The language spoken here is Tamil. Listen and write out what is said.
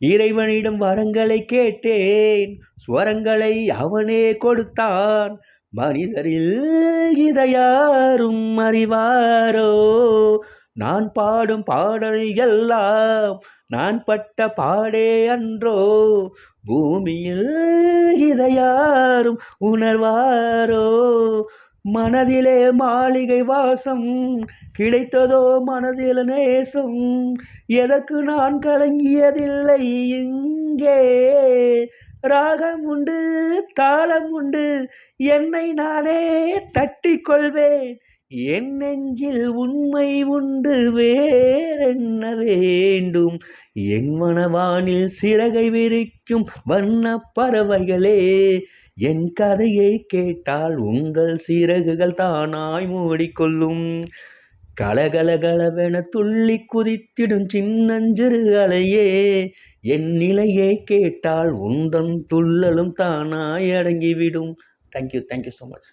இறைவனிடம் வரங்களை கேட்டேன். ஸ்வரங்களை அவனே கொடுத்தான். மனிதரில் இதையாரும் அறிவாரோ? நான் பாடும் பாடல் எல்லாம் நான் பட்ட பாடே அன்றோ? பூமியில் இதையாரும் உணர்வாரோ? மனதிலே மாளிகை வாசம் கிடைத்ததோ மனதில் நேசம். எதற்கு நான் கலங்கியதில்லை இங்கே? ராகம் உண்டு தாளம் உண்டு என்னை நானே தட்டிக் கொள்வேன் என் நெஞ்சில் உண்மை உண்டு வேறென்ன வேண்டும்? என் மனவானில் சிறகை விரிக்கும் வண்ணப் பறவைகளே என் கதையை கேட்டால் உங்கள் சிறகுகள் தானாய் மூடிக்கொள்ளும். கலகலகலவென துள்ளி குதித்திடும் சின்னஞ்சிறு அலையே என் நிலையை கேட்டால் உந்தன் துள்ளலும் தானாய் அடங்கிவிடும். Thank you thank you so much